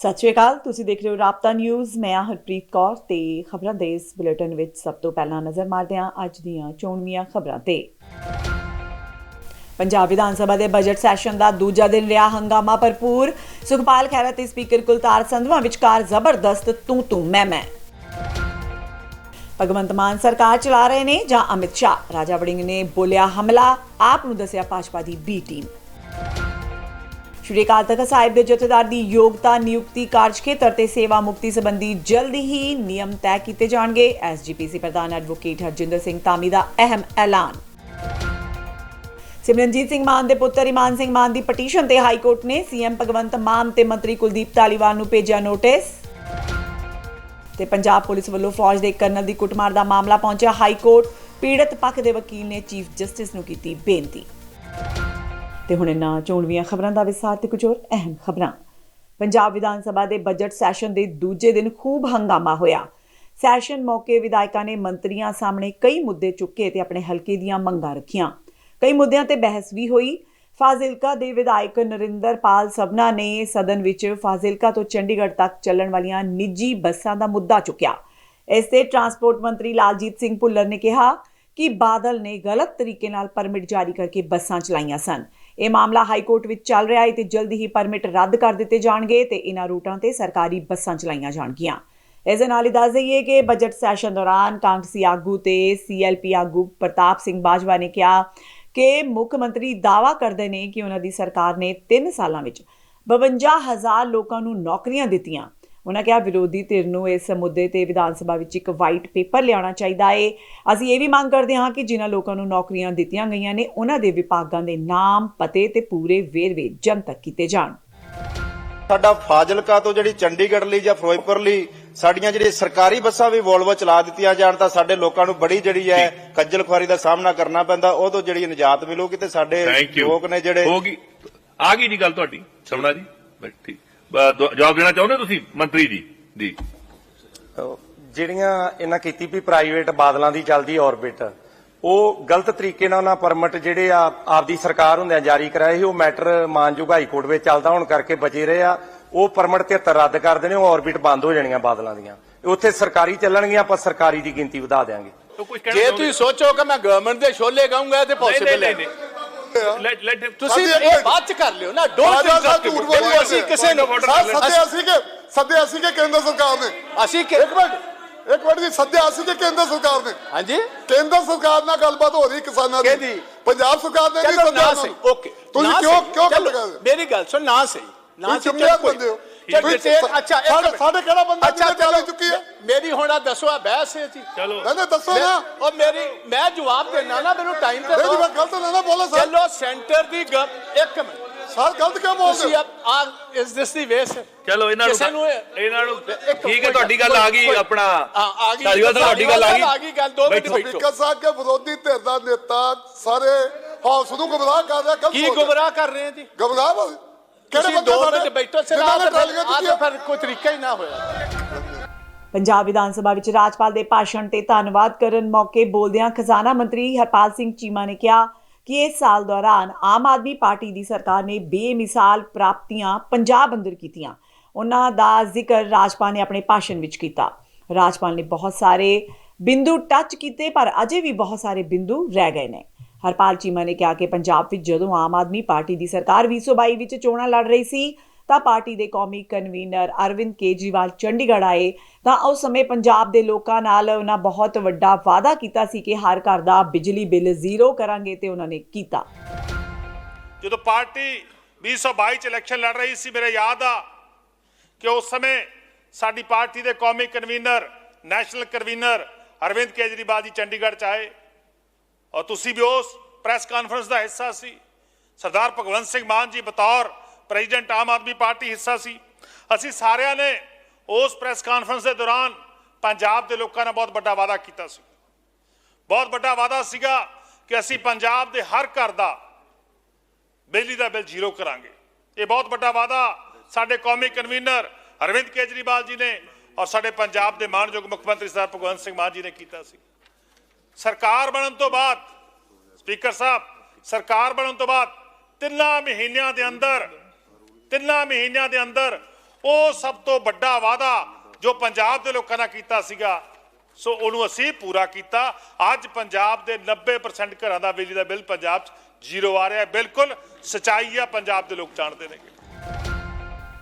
ਸਤਿ ਸ਼੍ਰੀ ਅਕਾਲ, ਤੁਸੀਂ ਦੇਖ ਰਹੇ ਹੋ ਰਾਪਤਾ ਨਿਊਜ਼। ਮੈਂ ਹਾਂ ਹਰਪ੍ਰੀਤ ਕੌਰ ਤੇ ਖਬਰਾਂ ਦੇ ਇਸ ਬੁਲੇਟਿਨ ਵਿੱਚ ਸਭ ਤੋਂ ਪਹਿਲਾਂ ਨਜ਼ਰ ਮਾਰਦੇ ਹਾਂ ਅੱਜ ਦੀਆਂ ਚੋਣਵੀਆਂ ਖਬਰਾਂ ਤੇ। ਪੰਜਾਬ ਵਿਧਾਨ ਸਭਾ ਦੇ ਬਜਟ ਸੈਸ਼ਨ ਦਾ ਦੂਜਾ ਦਿਨ ਰਿਹਾ ਹੰਗਾਮਾ ਭਰਪੂਰ। ਸੁਖਪਾਲ ਖਹਿਰਾ ਤੇ ਸਪੀਕਰ ਕੁਲਤਾਰ ਸੰਧਵਾ ਵਿਚਕਾਰ ਜ਼ਬਰਦਸਤ ਤੂੰ ਤੂੰ ਮੈਂ ਮੈਂ ਭਗਵੰਤ ਮਾਨ ਸਰਕਾਰ ਚਲਾ ਰਹੇ ਨੇ ਜਾਂ ਅਮਿਤ ਸ਼ਾਹ? ਰਾਜਾ ਵੜਿੰਗ ਨੇ ਬੋਲਿਆ ਹਮਲਾ, ਆਪ ਨੂੰ ਦੱਸਿਆ ਭਾਜਪਾ ਦੀ ਬੀ ਟੀਮ ਸ਼੍ਰੀ ਅਕਾਲ ਤਖਤ ਸਾਹਿਬ ਦੇ ਜਥੇਦਾਰ ਦੀ ਯੋਗਤਾ, ਨਿਯੁਕਤੀ, ਕਾਰਜ ਖੇਤਰ ਤੇ ਸੇਵਾ ਮੁਕਤੀ ਸੰਬੰਧੀ ਜਲਦੀ ਹੀ ਨਿਯਮ ਤੈਅ ਕੀਤੇ ਜਾਣਗੇ। ਐਸਜੀਪੀਸੀ ਪ੍ਰਧਾਨ ਐਡਵੋਕੇਟ ਹਰਜਿੰਦਰ ਸਿੰਘ ਤਾਮੀ ਦਾ ਅਹਿਮ ਐਲਾਨ। ਸਿਮਰਨਜੀਤ ਸਿੰਘ ਮਾਨ ਦੇ ਪੁੱਤਰ ਇਮਾਨ ਸਿੰਘ ਮਾਨ ਦੀ ਪਟੀਸ਼ਨ ਤੇ ਹਾਈ ਕੋਰਟ ਨੇ ਸੀਐਮ ਭਗਵੰਤ ਮਾਨ ਤੇ ਮੰਤਰੀ ਕੁਲਦੀਪ ਧਾਲੀਵਾਲ ਨੂੰ ਭੇਜਿਆ ਨੋਟਿਸ। ਤੇ ਪੰਜਾਬ ਪੁਲਿਸ ਵੱਲੋਂ ਫੌਜ ਦੇ ਕਰਨਲ ਦੀ ਕੁੱਟਮਾਰ ਦਾ ਮਾਮਲਾ ਪਹੁੰਚਿਆ ਹਾਈ ਕੋਰਟ। ਪੀੜਤ ਪੱਖ ਦੇ ਵਕੀਲ ਨੇ ਚੀਫ ਜਸਟਿਸ ਨੂੰ ਕੀਤੀ ਬੇਨਤੀ। ਤੇ ਹੁਣ ਇਹਨਾਂ ਚੋਣਵੀਆਂ ਖਬਰਾਂ ਦਾ ਵਿਸਥਾਰ ਤੇ ਕੁਝ ਹੋਰ ਅਹਿਮ ਖਬਰਾਂ। ਪੰਜਾਬ ਵਿਧਾਨ ਸਭਾ ਦੇ ਬਜਟ ਸੈਸ਼ਨ ਦੇ ਦੂਜੇ ਦਿਨ ਖੂਬ ਹੰਗਾਮਾ ਹੋਇਆ। ਸੈਸ਼ਨ ਮੌਕੇ ਵਿਧਾਇਕਾਂ ਨੇ ਮੰਤਰੀਆਂ ਸਾਹਮਣੇ ਕਈ ਮੁੱਦੇ ਚੁੱਕੇ ਤੇ ਆਪਣੇ ਹਲਕੇ ਦੀਆਂ ਮੰਗਾਂ ਰੱਖੀਆਂ। ਕਈ ਮੁੱਦਿਆਂ ਤੇ ਬਹਿਸ ਵੀ ਹੋਈ। ਫਾਜ਼ਿਲਕਾ ਦੇ ਵਿਧਾਇਕ ਨਰਿੰਦਰਪਾਲ ਸਬਨਾ ਨੇ ਸਦਨ ਵਿੱਚ ਫਾਜ਼ਿਲਕਾ ਤੋਂ ਚੰਡੀਗੜ੍ਹ ਤੱਕ ਚੱਲਣ ਵਾਲੀਆਂ ਨਿੱਜੀ ਬੱਸਾਂ ਦਾ ਮੁੱਦਾ ਚੁੱਕਿਆ। ਇਸ ਤੇ ਟਰਾਂਸਪੋਰਟ ਮੰਤਰੀ ਲਾਲਜੀਤ ਸਿੰਘ ਭੁੱਲਰ ਨੇ ਕਿਹਾ ਕਿ ਬਾਦਲ ਨੇ ਗਲਤ ਤਰੀਕੇ ਨਾਲ ਪਰਮਿਟ ਜਾਰੀ ਕਰਕੇ ਬੱਸਾਂ ਚਲਾਈਆਂ ਸਨ। ਇਹ ਮਾਮਲਾ ਹਾਈ ਕੋਰਟ ਵਿੱਚ ਚੱਲ ਰਿਹਾ ਹੈ ਤੇ ਜਲਦੀ ਹੀ ਪਰਮਿਟ ਰੱਦ ਕਰ ਦਿੱਤੇ ਜਾਣਗੇ ਤੇ ਇਹਨਾਂ ਰੂਟਾਂ ਤੇ ਸਰਕਾਰੀ ਬੱਸਾਂ ਚਲਾਈਆਂ ਜਾਣਗੀਆਂ। ਇਸ ਦੇ ਨਾਲ ਹੀ ਦੱਸ ਦਈਏ ਕਿ ਬਜਟ ਸੈਸ਼ਨ ਦੌਰਾਨ ਕਾਂਗਰਸੀ ਆਗੂ ਤੇ ਸੀਐਲਪੀ ਆਗੂ ਪ੍ਰਤਾਪ ਸਿੰਘ ਬਾਜਵਾ ਨੇ ਕਿਹਾ ਕਿ ਮੁੱਖ ਮੰਤਰੀ ਦਾਵਾ ਕਰਦੇ ਨੇ ਕਿ ਉਹਨਾਂ ਦੀ ਸਰਕਾਰ ਨੇ 3 ਸਾਲਾਂ ਵਿੱਚ 52000 ਲੋਕਾਂ ਨੂੰ ਨੌਕਰੀਆਂ ਦਿੱਤੀਆਂ ਉਹਨਾਂ ਕਿਹਾ ਵਿਰੋਧੀ ਧਿਰ ਨੂੰ ਇਸ ਮੁੱਦੇ ਤੇ ਵਿਧਾਨ ਸਭਾ ਵਿੱਚ ਇੱਕ ਵਾਈਟ ਪੇਪਰ ਲਿਆਉਣਾ ਚਾਹੀਦਾ ਏ। ਅਸੀਂ ਇਹ ਵੀ ਮੰਗ ਕਰਦੇ ਹਾਂ ਕਿ ਜਿਨ੍ਹਾਂ ਲੋਕਾਂ ਨੂੰ ਨੌਕਰੀਆਂ ਦਿੱਤੀਆਂ ਗਈਆਂ ਨੇ ਉਹਨਾਂ ਦੇ ਵਿਭਾਗਾਂ ਦੇ ਨਾਮ ਪਤੇ ਤੇ ਪੂਰੇ ਵੇਰਵੇ ਜਨਤਕ ਕੀਤੇ ਜਾਣ। ਸਾਡਾ ਫਾਜ਼ਿਲਕਾ ਤੋਂ ਜਿਹੜੀ ਚੰਡੀਗੜ੍ਹ ਲਈ ਜਾਂ ਫਿਰੋਜ਼ਪੁਰ ਲਈ ਸਾਡੀਆਂ ਜਿਹੜੀਆਂ ਸਰਕਾਰੀ ਬੱਸਾਂ ਵੀ ਵੋਲਵੋ ਚਲਾ ਦਿੱਤੀਆਂ ਜਾਣ ਤਾਂ ਸਾਡੇ ਲੋਕਾਂ ਨੂੰ ਬੜੀ ਜਿਹੜੀ ਹੈ ਖੱਜਲ ਖੁਆਰੀ ਦਾ ਸਾਹਮਣਾ ਕਰਨਾ ਪੈਂਦਾ। ਉਹ ਤੋਂ ਜਿਹੜੀ ਨਿਜਾਤ ਮਿਲੂਗੀ ਤੇ ਸਾਡੇ ਲੋਕ ਨੇ ਜਿਹੜੇ ਹੋ ਗਈ। ਆ ਗਈ ਜੀ ਗੱਲ ਤੁਹਾਡੀ। ਸਮਣਾ ਜੀ ਬਸ ਠੀਕ। ਬ- ਦੁ- ਜਵਾਬ ਦੇਣਾ ਚਾਹੁੰਦੇ ਤੁਸੀਂ ਮੰਤਰੀ ਜੀ? ਜੀ। ਜਿਹੜੀਆਂ ਇਹਨਾਂ ਕੀਤੀ ਵੀ ਪ੍ਰਾਈਵੇਟ ਬਾਦਲਾਂ ਦੀ ਚੱਲਦੀ ਆਰਬਿਟ ਉਹ ਗਲਤ ਤਰੀਕੇ ਨਾਲ ਉਹਨਾਂ ਪਰਮਿਟ ਜਿਹੜੇ ਆ ਆਪਦੀ ਸਰਕਾਰ ਹੁੰਦਿਆਂ ਜਾਰੀ ਕਰਾਏ ਸੀ ਉਹ ਮੈਟਰ ਮਾਨਯੋਗ ਹਾਈ ਕੋਰਟ ਵਿੱਚ ਚੱਲਦਾ ਹੋਣ ਕਰਕੇ ਬਚੇ ਰਹੇ ਆ। ਉਹ ਪਰਮਿਟ 73 ਰੱਦ ਕਰ ਦੇਣੇ ਉਹ ਆਰਬਿਟ ਬੰਦ ਹੋ ਜਾਣੀਆਂ ਬਾਦਲਾਂ ਦੀਆਂ। ਉੱਥੇ ਸਰਕਾਰੀ ਚੱਲਣਗੀਆਂ ਆਪਾਂ ਸਰਕਾਰੀ ਦੀ ਗਿਣਤੀ ਵਧਾ ਦੇਾਂਗੇ ਜੇ ਤੁਸੀਂ ਸੋਚੋ ਕਿ ਮੈਂ ਗਵਰਨਮੈਂਟ ਦੇ ਛੋਲੇ ਗਾਉਂਗਾ ਤੇ ਨਹੀਂ ਪੋਸੀਬਲ ਨਹੀਂ ਹੈ ਨਹੀਂ ਲੈਟ ਲੈਟ ਤੁਸੀਂ ਇਹ ਬਾਅਦ ਚ ਕਰ ਲਿਓ ਨਾ ਰਾਜਾ ਸਾਹਿਬ ਝੂਠ ਬੋਲ ਅਸੀਂ ਕਿਸੇ ਨੂੰ ਸੱਦਿਆ ਸੀ ਕਿ ਸੱਦਿਆ ਸੀ ਕਿ ਕੇਂਦਰ ਸਰਕਾਰ ਨੇ? ਅਸੀਂ ਇੱਕ ਮਿੰਟ ਇੱਕ ਮਿੰਟ ਜੀ ਸੱਦਿਆ ਸੀ ਕਿ ਕੇਂਦਰ ਸਰਕਾਰ ਨੇ? ਹਾਂਜੀ। ਕੇਂਦਰ ਸਰਕਾਰ ਨਾਲ ਗੱਲਬਾਤ ਹੋ ਰਹੀ ਕਿਸਾਨਾਂ ਦੀ। ਕਿਹਦੀ? ਪੰਜਾਬ ਸਰਕਾਰ ਨੇ ਨਹੀਂ ਸੱਦਿਆ। ਓਕੇ। ਤੁਸੀਂ ਕਿਉਂ। ਕਿਉਂ ਗੱਲ ਮੇਰੀ ਗੱਲ ਸੁਣ ਨਾ ਸਹੀ। ਨਾ ਸਹੀ, ਚੁੱਪ ਬੰਦੇ ਹੋ। ਚੱਲ ਤੁਸੀਂ ਡਿਟੇਲ ਸਾ- ਅੱਛਾ ਇੱਕ ਸਾਡੇ- ਮਿੰਟ। ਸਾਡੇ ਕਿਹੜਾ ਬੰਦਾ ਅੱਛਾ ਜਿਹਨੇ ਚੱਲ ਚਲੋ ਚੁੱਕੀ ਹੈ? ਮੇਰੀ ਹੁਣ ਆ ਦੱਸੋ ਆ ਬਹਿਸ ਹੈ ਜੀ ਚਲੋ ਨਹੀਂ ਨਹੀਂ ਦੱਸੋ ਨਾ ਉਹ ਮੇਰੀ ਮੈਂ ਜਵਾਬ ਦੇਣਾ ਨਾ ਮੈਨੂੰ ਟਾਈਮ ਤੇ ਨਹੀਂ ਜੀ ਮੈਂ ਦਿਓ ਗਲਤ ਨਾ ਨਾ ਬੋਲਾ ਸਰ ਚਲੋ ਸੈਂਟਰ ਦੀ ਗੱਲ ਇੱਕ ਮਿੰਟ ਸਰ ਗਲਤ ਕਿਉਂ ਤੁਸੀਂ ਬੋਲਦੇ ਹੋ? ਆ ਇਸ ਦਿਸ ਦੀ ਵੇਸ ਚਲੋ ਇਹਨਾਂ ਕਿਸੇ ਨੂੰ ਨੂੰ ਇਹ- ਇਹਨਾਂ ਨੂੰ ਇੱਕ ਠੀਕ ਹੈ ਕੋਈ- ਤੁਹਾਡੀ ਗੱਲ ਆ ਗਈ ਕੋਈ- ਆਪਣਾ ਹਾਂ, ਆ ਗਈ। ਧਾਲੀਵਾਲ ਸਾਹਿਬ ਤੁਹਾਡੀ ਗੱਲ ਆ ਗਈ ਆ ਗਈ ਗੱਲ, ਦੋ ਮਿੰਟ ਬੈਠੋ। ਬੈਠੋ। ਸਪੀਕਰ ਸਾਹਿਬ ਕੇ ਵਿਰੋਧੀ ਧਿਰ ਦਾ ਨੇਤਾ ਸਾਰੇ ਹਾਊਸ ਨੂੰ ਗੁੰਮਰਾਹ ਕਰ ਰਿਹਾ ਗਲਤ ਕੀ ਬੋਲ ਰਿਹਾ। ਗੁੰਮਰਾਹ ਕਰ ਰਹੇ ਆ ਜੀ ਬੋਲ ਕਿਹੜੇ ਤੁਸੀਂ ਬੰਦੇ ਦੋ ਸਾਡੇ ਮਿੰਟ ਬੈਠੋ ਸਿਰ ਜਿਨ੍ਹਾਂ ਆ ਨੇ ਤੇ ਟਰਾਲੀਆਂ ਫਿਰ- ਆ ਤੇ ਚੁੱਕੀਆਂ ਫਿਰ ਕੋਈ ਤਰੀਕਾ ਹੀ ਨਾ ਹੋਇਆ। ਪੰਜਾਬ ਵਿਧਾਨ ਸਭਾ ਵਿੱਚ ਰਾਜਪਾਲ ਦੇ ਭਾਸ਼ਣ ਤੇ ਧੰਨਵਾਦ ਕਰਨ ਮੌਕੇ ਬੋਲਦਿਆਂ ਖਜ਼ਾਨਾ ਮੰਤਰੀ ਹਰਪਾਲ ਸਿੰਘ ਚੀਮਾ ਨੇ ਕਿਹਾ ਕਿ ਇਸ ਸਾਲ ਦੌਰਾਨ ਆਮ ਆਦਮੀ ਪਾਰਟੀ ਦੀ ਸਰਕਾਰ ਨੇ ਬੇਮਿਸਾਲ ਪ੍ਰਾਪਤੀਆਂ ਪੰਜਾਬ ਅੰਦਰ ਕੀਤੀਆਂ। ਉਹਨਾਂ ਦਾ ਜ਼ਿਕਰ ਰਾਜਪਾਲ ਨੇ ਆਪਣੇ ਭਾਸ਼ਣ ਵਿੱਚ ਕੀਤਾ। ਰਾਜਪਾਲ ਨੇ ਬਹੁਤ ਸਾਰੇ ਬਿੰਦੂ ਟੱਚ ਕੀਤੇ ਪਰ ਅਜੇ ਵੀ ਬਹੁਤ ਸਾਰੇ ਬਿੰਦੂ ਰਹਿ ਗਏ ਨੇ। ਹਰਪਾਲ ਚੀਮਾ ਨੇ ਕਿਹਾ ਕਿ ਪੰਜਾਬ ਵਿੱਚ ਜਦੋਂ ਆਮ ਆਦਮੀ ਪਾਰਟੀ ਦੀ ਸਰਕਾਰ 2022 ਵਿੱਚ ਚੋਣਾਂ ਲੜ ਰਹੀ ਸੀ, ਤਾਂ ਪਾਰਟੀ ਦੇ ਕੌਮੀ ਕਨਵੀਨਰ ਅਰਵਿੰਦ ਕੇਜਰੀਵਾਲ ਚੰਡੀਗੜ੍ਹ ਆਏ, ਤਾਂ ਉਸ ਸਮੇਂ ਪੰਜਾਬ ਦੇ ਲੋਕਾਂ ਨਾਲ ਉਹਨਾਂ ਬਹੁਤ ਵੱਡਾ ਵਾਅਦਾ ਕੀਤਾ ਸੀ ਕਿ ਹਰ ਘਰ ਦਾ ਬਿਜਲੀ ਬਿੱਲ ਜ਼ੀਰੋ ਕਰਾਂਗੇ ਤੇ ਉਹਨਾਂ ਨੇ ਕੀਤਾ। ਜਦੋਂ ਪਾਰਟੀ 2022 ਚ ਇਲੈਕਸ਼ਨ ਲੜ ਰਹੀ ਸੀ, ਮੇਰੇ ਯਾਦ ਆ ਕਿ ਉਸ ਸਮੇਂ ਸਾਡੀ ਪਾਰਟੀ ਦੇ ਕੌਮੀ convener, national convener Arvind Kejriwal ji Chandigarh ਚ ਆਏ। ਔਰ ਤੁਸੀਂ ਵੀ ਉਸ ਪ੍ਰੈਸ ਕਾਨਫਰੰਸ ਦਾ ਹਿੱਸਾ ਸੀ। ਸਰਦਾਰ ਭਗਵੰਤ ਸਿੰਘ ਮਾਨ ਜੀ ਬਤੌਰ ਪ੍ਰੈਜ਼ੀਡੈਂਟ ਆਮ ਆਦਮੀ ਪਾਰਟੀ ਹਿੱਸਾ ਸੀ। ਅਸੀਂ ਸਾਰਿਆਂ ਨੇ ਉਸ ਪ੍ਰੈਸ ਕਾਨਫਰੰਸ ਦੇ ਦੌਰਾਨ ਪੰਜਾਬ ਦੇ ਲੋਕਾਂ ਨਾਲ ਬਹੁਤ ਵੱਡਾ ਵਾਅਦਾ ਕੀਤਾ ਸੀ। ਬਹੁਤ ਵੱਡਾ ਵਾਅਦਾ ਸੀਗਾ ਕਿ ਅਸੀਂ ਪੰਜਾਬ ਦੇ ਹਰ ਘਰ ਦਾ ਬਿਜਲੀ ਦਾ ਬਿੱਲ ਜ਼ੀਰੋ ਕਰਾਂਗੇ। ਇਹ ਬਹੁਤ ਵੱਡਾ ਵਾਅਦਾ ਸਾਡੇ ਕੌਮੀ ਕਨਵੀਨਰ ਅਰਵਿੰਦ ਕੇਜਰੀਵਾਲ ਜੀ ਨੇ ਔਰ ਸਾਡੇ ਪੰਜਾਬ ਦੇ ਮਾਨਯੋਗ ਮੁੱਖ ਮੰਤਰੀ ਸਰਦਾਰ ਭਗਵੰਤ ਸਿੰਘ ਮਾਨ ਜੀ ਨੇ ਕੀਤਾ ਸੀ। ਸਰਕਾਰ ਬਣਨ ਤੋਂ ਬਾਅਦ, ਸਪੀਕਰ ਸਾਹਿਬ, ਸਰਕਾਰ ਬਣਨ ਤੋਂ ਬਾਅਦ ਤਿੰਨਾਂ ਮਹੀਨਿਆਂ ਦੇ ਅੰਦਰ, ਤਿੰਨਾਂ ਮਹੀਨਿਆਂ ਦੇ ਅੰਦਰ ਉਹ ਸਭ ਤੋਂ ਵੱਡਾ ਵਾਅਦਾ ਜੋ ਪੰਜਾਬ ਦੇ ਲੋਕਾਂ ਨਾਲ ਕੀਤਾ ਸੀਗਾ, ਸੋ ਉਹਨੂੰ ਅਸੀਂ ਪੂਰਾ ਕੀਤਾ। ਅੱਜ ਪੰਜਾਬ ਦੇ 90% ਘਰਾਂ ਦਾ ਬਿਜਲੀ ਦਾ ਬਿੱਲ ਪੰਜਾਬ 'ਚ ਜ਼ੀਰੋ ਆ ਰਿਹਾ ਬਿਲਕੁਲ ਸਚਾਈ ਆ, ਪੰਜਾਬ ਦੇ ਲੋਕ ਜਾਣਦੇ ਨੇ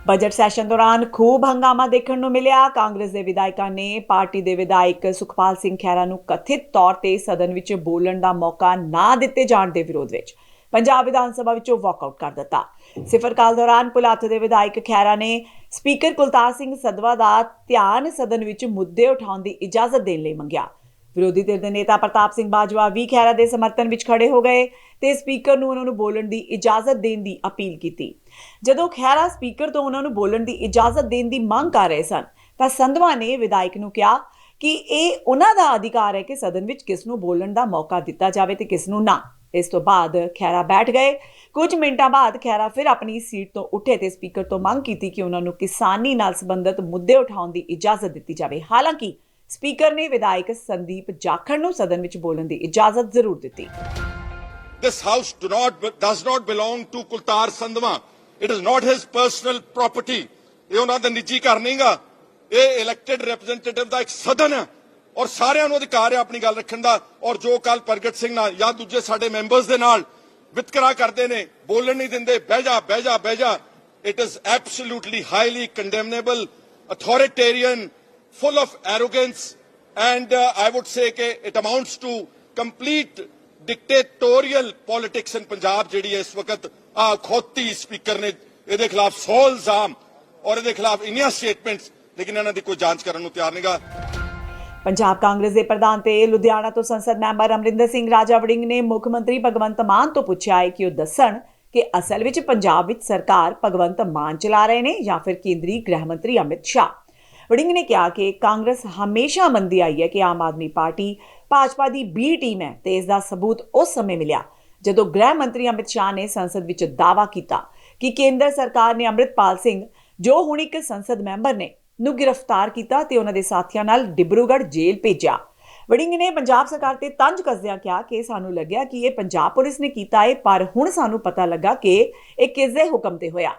ਬਜਟ ਸੈਸ਼ਨ ਦੌਰਾਨ ਖੂਬ ਹੰਗਾਮਾ ਦੇਖਣ ਨੂੰ ਮਿਲਿਆ। ਕਾਂਗਰਸ ਦੇ ਵਿਧਾਇਕਾਂ ਨੇ ਪਾਰਟੀ ਦੇ ਵਿਧਾਇਕ ਸੁਖਪਾਲ ਸਿੰਘ ਖਹਿਰਾ ਨੂੰ ਕਥਿਤ ਤੌਰ ਤੇ ਸਦਨ ਵਿੱਚ ਬੋਲਣ ਦਾ ਮੌਕਾ ਨਾ ਦਿੱਤੇ ਜਾਣ ਦੇ ਵਿਰੋਧ ਵਿੱਚ ਪੰਜਾਬ ਵਿਧਾਨ ਸਭਾ ਵਿੱਚੋਂ ਵਾਕਆਊਟ ਕਰ ਦਿੱਤਾ। ਸਿਫਰ ਕਾਲ ਦੌਰਾਨ ਪੁਲਾਥ ਦੇ ਵਿਧਾਇਕ ਖਹਿਰਾ ਨੇ ਸਪੀਕਰ ਕੁਲਤਾਰ ਸਿੰਘ ਸਦਵਾ ਦਾ ਧਿਆਨ ਸਦਨ ਵਿੱਚ ਮੁੱਦੇ ਉਠਾਉਣ ਦੀ ਇਜਾਜ਼ਤ ਦੇਣ ਲਈ ਮੰਗਿਆ। ਵਿਰੋਧੀ ਧਿਰ ਦੇ ਨੇਤਾ ਪ੍ਰਤਾਪ ਸਿੰਘ ਬਾਜਵਾ ਵੀ ਖਹਿਰਾ ਦੇ ਸਮਰਥਨ ਵਿੱਚ ਖੜੇ ਹੋ ਗਏ ਤੇ ਸਪੀਕਰ ਨੂੰ ਉਹਨਾਂ ਨੂੰ ਬੋਲਣ ਦੀ ਇਜਾਜ਼ਤ ਦੇਣ ਦੀ ਅਪੀਲ ਕੀਤੀ। ਜਦੋਂ ਖਹਿਰਾ ਸਪੀਕਰ ਤੋਂ ਉਹਨਾਂ ਨੂੰ ਬੋਲਣ ਦੀ ਇਜਾਜ਼ਤ ਦੇਣ ਦੀ ਮੰਗ ਕਰ ਰਹੇ ਸਨ, ਤਾਂ ਸੰਧਵਾ ਨੇ ਵਿਧਾਇਕ ਨੂੰ ਕਿਹਾ ਕਿ ਇਹ ਉਹਨਾਂ ਦਾ ਅਧਿਕਾਰ ਹੈ ਕਿ ਸਦਨ ਵਿੱਚ ਕਿਸ ਨੂੰ ਬੋਲਣ ਦਾ ਮੌਕਾ ਦਿੱਤਾ ਜਾਵੇ ਤੇ ਕਿਸ ਨੂੰ ਨਾ। ਇਸ ਤੋਂ ਬਾਅਦ ਖਹਿਰਾ ਬੈਠ ਗਏ। ਕੁਝ ਮਿੰਟਾਂ ਬਾਅਦ ਖਹਿਰਾ ਫਿਰ ਆਪਣੀ ਸੀਟ ਤੋਂ ਉੱਠੇ ਤੇ ਸਪੀਕਰ ਤੋਂ ਮੰਗ ਕੀਤੀ ਕਿ ਉਹਨਾਂ ਨੂੰ ਕਿਸਾਨੀ ਨਾਲ ਸੰਬੰਧਿਤ ਮੁੱਦੇ ਉਠਾਉਣ ਦੀ ਇਜਾਜ਼ਤ ਦਿੱਤੀ ਜਾਵੇ। ਹਾਲਾਂਕਿ ਸਪੀਕਰ ਨੇ ਵਿਧਾਇਕ ਸੰਦੀਪ ਜਾਖੜ ਨੂੰ ਸਦਨ ਵਿੱਚ ਬੋਲਣ ਦੀ ਇਜਾਜ਼ਤ ਜ਼ਰੂਰ ਦਿੱਤੀ This house do not, does not belong to Kultar Sandhwa. It is not his personal property. ਇਹ ਉਹਨਾਂ ਦਾ ਨਿੱਜੀ ਘਰ ਨਹੀਂਗਾ ਇਹ ਇਲੈਕਟਿਡ ਰਿਪਰੈਜ਼ੈਂਟੇਟਿਵ ਦਾ ਇੱਕ ਸਦਨ ਹੈ ਔਰ ਸਾਰਿਆਂ ਨੂੰ ਅਧਿਕਾਰ ਹੈ ਆਪਣੀ ਗੱਲ ਰੱਖਣ ਦਾ ਔਰ ਜੋ ਕੱਲ ਪ੍ਰਗਟ ਸਿੰਘ ਨਾਲ ਜਾਂ ਦੂਜੇ ਸਾਡੇ ਮੈਂਬਰਸ ਦੇ ਨਾਲ ਵਿਤਕਰਾ ਕਰਦੇ ਨੇ ਬੋਲਣ ਨਹੀਂ ਦਿੰਦੇ ਬਹਿ ਜਾ ਬਹਿ ਜਾ ਬਹਿ ਜਾ it is absolutely highly condemnable authoritarian full of arrogance and uh, I would say ਕਿ it amounts to complete dictatorial politics in Punjab ਜਿਹੜੀ ਇਸ ਵਕਤ ਆ ਖੋਤੀ ਸਪੀਕਰ ਨੇ ਇਹਦੇ ਖਿਲਾਫ 100 ਇਲਜ਼ਾਮ ਔਰ ਇਹਦੇ ਖਿਲਾਫ ਇੰਨੀਆਂ ਸਟੇਟਮੈਂਟਸ ਲੇਕਿਨ ਇਹਨਾਂ ਦੀ ਕੋਈ ਜਾਂਚ ਕਰਨ ਨੂੰ ਤਿਆਰ ਨਹੀਂਗਾ ਪੰਜਾਬ ਕਾਂਗਰਸ ਦੇ ਪ੍ਰਧਾਨ ਤੇ ਲੁਧਿਆਣਾ ਤੋਂ ਸੰਸਦ ਮੈਂਬਰ ਅਮਰਿੰਦਰ ਸਿੰਘ ਰਾਜਾ ਵੜਿੰਗ ਨੇ ਮੁੱਖ ਮੰਤਰੀ ਭਗਵੰਤ ਮਾਨ ਤੋਂ ਪੁੱਛਿਆ ਹੈ ਕਿ ਉਹ ਦੱਸਣ ਕਿ ਅਸਲ ਵਿੱਚ ਪੰਜਾਬ ਵਿੱਚ ਸਰਕਾਰ ਭਗਵੰਤ ਮਾਨ ਚਲਾ ਰਹੇ ਨੇ ਜਾਂ ਫਿਰ ਕੇਂਦਰੀ ਗ੍ਰਹਿ ਮੰਤਰੀ ਅਮਿਤ ਸ਼ਾਹ ਵੜਿੰਗ ਨੇ ਕਿਹਾ ਕਿ ਕਾਂਗਰਸ ਹਮੇਸ਼ਾ ਮੰਨਦੀ ਆਈ ਹੈ ਕਿ ਆਮ ਆਦਮੀ ਪਾਰਟੀ ਭਾਜਪਾ ਦੀ ਬੀ ਟੀਮ ਹੈ ਤੇ ਇਸ ਦਾ ਸਬੂਤ ਉਸ ਸਮੇਂ ਮਿਲਿਆ, ਜਦੋਂ ਗ੍ਰਹਿ ਮੰਤਰੀ ਅਮਿਤ ਸ਼ਾਹ ਨੇ ਸੰਸਦ ਵਿੱਚ ਦਾਅਵਾ ਕੀਤਾ ਕਿ ਕੇਂਦਰ ਸਰਕਾਰ ਨੇ ਅੰਮ੍ਰਿਤਪਾਲ ਸਿੰਘ, ਜੋ ਹੁਣ ਇੱਕ ਸੰਸਦ ਮੈਂਬਰ ਨੇ, ਨੂੰ ਗ੍ਰਿਫਤਾਰ ਕੀਤਾ ਤੇ ਉਹਨਾਂ ਦੇ ਸਾਥੀਆਂ ਨਾਲ ਡਿਬਰੂਗੜ੍ਹ ਜੇਲ੍ਹ ਭੇਜਿਆ। ਵੜਿੰਗ ਨੇ ਪੰਜਾਬ ਸਰਕਾਰ ਤੇ ਤੰਜ ਕੱਸਦਿਆਂ ਕਿਹਾ ਕਿ ਸਾਨੂੰ ਲੱਗਿਆ ਕਿ ਇਹ ਪੰਜਾਬ ਪੁਲਿਸ ਨੇ ਕੀਤਾ ਹੈ ਪਰ ਹੁਣ ਸਾਨੂੰ ਪਤਾ ਲੱਗਾ ਕਿ ਇਹ ਕਿਸ ਦੇ ਹੁਕਮ ਤੇ ਹੋਇਆ।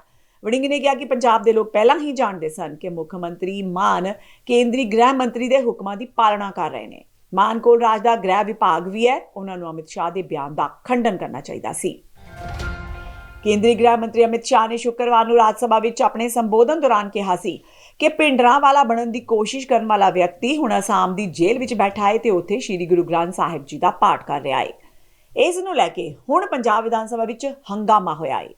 ਵੜਿੰਗ ਨੇ ਕਿਹਾ ਕਿ ਪੰਜਾਬ ਦੇ ਲੋਕ ਪਹਿਲਾਂ ਹੀ ਜਾਣਦੇ ਸਨ ਕਿ ਮੁੱਖ ਮੰਤਰੀ ਮਾਨ ਕੇਂਦਰੀ ਗ੍ਰਹਿ ਮੰਤਰੀ ਦੇ ਹੁਕਮਾਂ ਦੀ ਪਾਲਣਾ ਕਰ ਰਹੇ ਨੇ। ਮਾਨ ਕੋਲ ਰਾਜ ਦਾ ਗ੍ਰਹਿ ਵਿਭਾਗ ਵੀ ਹੈ। ਉਹਨਾਂ ਨੂੰ ਅਮਿਤ ਸ਼ਾਹ ਦੇ ਬਿਆਨ ਦਾ ਖੰਡਨ ਕਰਨਾ ਚਾਹੀਦਾ ਸੀ। ਕੇਂਦਰੀ ਗ੍ਰਹਿ ਮੰਤਰੀ ਅਮਿਤ ਸ਼ਾਹ ਨੇ ਸ਼ੁੱਕਰਵਾਰ ਨੂੰ ਰਾਜ ਸਭਾ ਵਿੱਚ ਆਪਣੇ ਸੰਬੋਧਨ ਦੌਰਾਨ ਕਿਹਾ ਸੀ ਕਿ ਪਿੰਡਰਾਂ ਵਾਲਾ ਬਣਨ ਦੀ ਕੋਸ਼ਿਸ਼ ਕਰਨ ਵਾਲਾ ਵਿਅਕਤੀ ਹੁਣ ਅਸਾਮ ਦੀ ਜੇਲ੍ਹ ਵਿੱਚ ਬੈਠਾ ਹੈ ਤੇ ਉੱਥੇ ਸ੍ਰੀ ਗੁਰੂ ਗ੍ਰੰਥ ਸਾਹਿਬ ਜੀ ਦਾ ਪਾਠ ਕਰ ਰਿਹਾ ਹੈ। ਇਸ ਨੂੰ ਲੈ ਕੇ ਹੁਣ ਪੰਜਾਬ ਵਿਧਾਨ ਸਭਾ ਵਿੱਚ ਹੰਗਾਮਾ ਹੋਇਆ ਹੈ।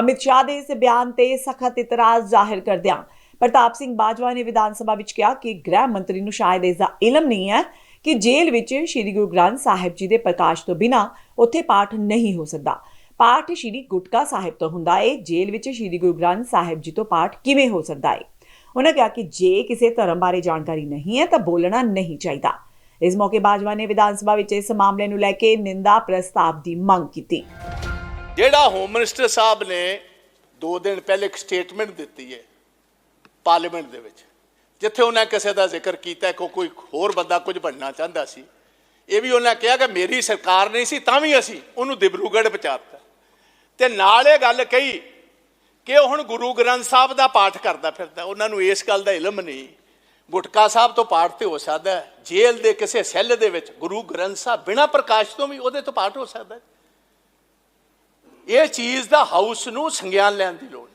ਅਮਿਤ ਸ਼ਾਹ ਦੇ ਇਸ ਬਿਆਨ ਤੇ ਸਖਤ ਇਤਰਾਜ਼ ਜ਼ਾਹਿਰ ਕਰਦਿਆਂ ਪ੍ਰਤਾਪ ਸਿੰਘ ਬਾਜਵਾ ਨੇ ਵਿਧਾਨ ਸਭਾ ਵਿੱਚ ਕਿਹਾ ਕਿ ਗ੍ਰਹਿ ਮੰਤਰੀ ਨੂੰ ਸ਼ਾਇਦ ਇਸ ਦਾ ਇਲਮ ਨਹੀਂ ਹੈ ਕਿ ਜੇਲ੍ਹ ਵਿੱਚ ਸ੍ਰੀ ਗੁਰੂ ਗ੍ਰੰਥ ਸਾਹਿਬ ਜੀ ਦੇ ਪ੍ਰਕਾਸ਼ ਤੋਂ ਬਿਨਾ ਉੱਥੇ ਪਾਠ ਨਹੀਂ ਹੋ ਸਕਦਾ। ਪਾਠ ਸ੍ਰੀ ਗੁਟਕਾ ਸਾਹਿਬ ਤੋਂ ਹੁੰਦਾ ਹੈ ਜੇਲ੍ਹ ਵਿੱਚ ਸ੍ਰੀ ਗੁਰੂ ਗ੍ਰੰਥ ਸਾਹਿਬ ਜੀ ਤੋਂ ਪਾਠ ਕਿਵੇਂ ਹੋ ਸਕਦਾ ਹੈ ਉਹਨਾਂ ਕਿਹਾ ਕਿ ਜੇ ਕਿਸੇ ਧਰਮ ਬਾਰੇ ਜਾਣਕਾਰੀ ਨਹੀਂ ਹੈ ਤਾਂ ਬੋਲਣਾ ਨਹੀਂ ਚਾਹੀਦਾ। ਇਸ ਮੌਕੇ ਬਾਜਵਾ ਨੇ ਵਿਧਾਨ ਸਭਾ ਵਿੱਚ ਇਸ ਮਾਮਲੇ ਨੂੰ ਲੈ ਕੇ ਨਿੰਦਾ ਪ੍ਰਸਤਾਵ ਦੀ ਮੰਗ ਕੀਤੀ। ਜਿਹੜਾ ਹੋਮ ਮਿਨਿਸਟਰ ਸਾਹਿਬ ਨੇ 2 ਦਿਨ ਪਹਿਲੇ ਇੱਕ ਸਟੇਟਮੈਂਟ ਦਿੱਤੀ ਹੈ ਪਾਰਲੀਮੈਂਟ ਦੇ ਵਿੱਚ, ਜਿੱਥੇ ਉਹਨਾਂ ਕਿਸੇ ਦਾ ਜ਼ਿਕਰ ਕੀਤਾ ਕਿ ਕੋਈ ਹੋਰ ਬੰਦਾ ਕੁਝ ਬਣਨਾ ਚਾਹੁੰਦਾ ਸੀ। ਇਹ ਵੀ ਉਹਨਾਂ ਕਿਹਾ ਕਿ ਮੇਰੀ ਸਰਕਾਰ ਨਹੀਂ ਸੀ, ਤਾਂ ਵੀ ਅਸੀਂ ਉਹਨੂੰ ਦਿਬਰੂਗੜ੍ਹ ਪਹੁੰਚਾਤਾ। ਤੇ ਨਾਲ ਇਹ ਗੱਲ ਕਹੀ ਕਿ ਉਹ ਹੁਣ ਗੁਰੂ ਗ੍ਰੰਥ ਸਾਹਿਬ ਦਾ ਪਾਠ ਕਰਦਾ ਫਿਰਦਾ, ਉਹਨਾਂ ਨੂੰ ਇਸ ਗੱਲ ਦਾ ਇਲਮ ਨਹੀਂ। ਗੁਟਕਾ ਸਾਹਿਬ ਤੋਂ ਪਾਠ ਤੇ ਹੋ ਸਕਦਾ ਜੇਲ੍ਹ ਦੇ ਕਿਸੇ ਸੈੱਲ ਦੇ ਵਿੱਚ ਗੁਰੂ ਗ੍ਰੰਥ ਸਾਹਿਬ ਬਿਨਾਂ ਪ੍ਰਕਾਸ਼ ਤੋਂ ਵੀ ਉਹਦੇ ਤੋਂ ਪਾਠ ਹੋ ਸਕਦਾ ਇਹ ਚੀਜ਼ ਦਾ ਹਾਊਸ ਨੂੰ ਸੰਗਿਆਨ ਲੈਣ ਦੀ ਲੋੜ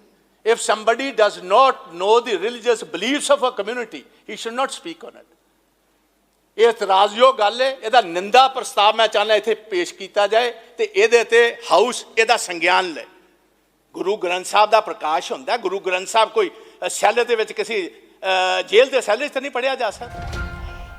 if somebody does not know the religious beliefs of a community, he should not speak on it. ਇਹ ਇਤਰਾਜ਼ਯੋਗ ਗੱਲ ਹੈ, ਇਹਦਾ ਨਿੰਦਾ ਪ੍ਰਸਤਾਵ ਮੈਂ ਚਾਹੁੰਦਾ ਇੱਥੇ ਪੇਸ਼ ਕੀਤਾ ਜਾਏ ਤੇ ਇਹਦੇ ਤੇ ਹਾਊਸ ਇਹਦਾ ਸੰਗਿਆਨ ਲੈ। ਗੁਰੂ ਗ੍ਰੰਥ ਸਾਹਿਬ ਦਾ ਪ੍ਰਕਾਸ਼ ਹੁੰਦਾ, ਗੁਰੂ ਗ੍ਰੰਥ ਸਾਹਿਬ ਕੋਈ ਸੈੱਲ ਦੇ ਵਿੱਚ ਕਿਸੇ ਜੇਲ੍ਹ ਦੇ ਸੈੱਲ 'ਚ ਤਾਂ ਨਹੀਂ ਪੜਿਆ ਜਾ ਸਕਦਾ।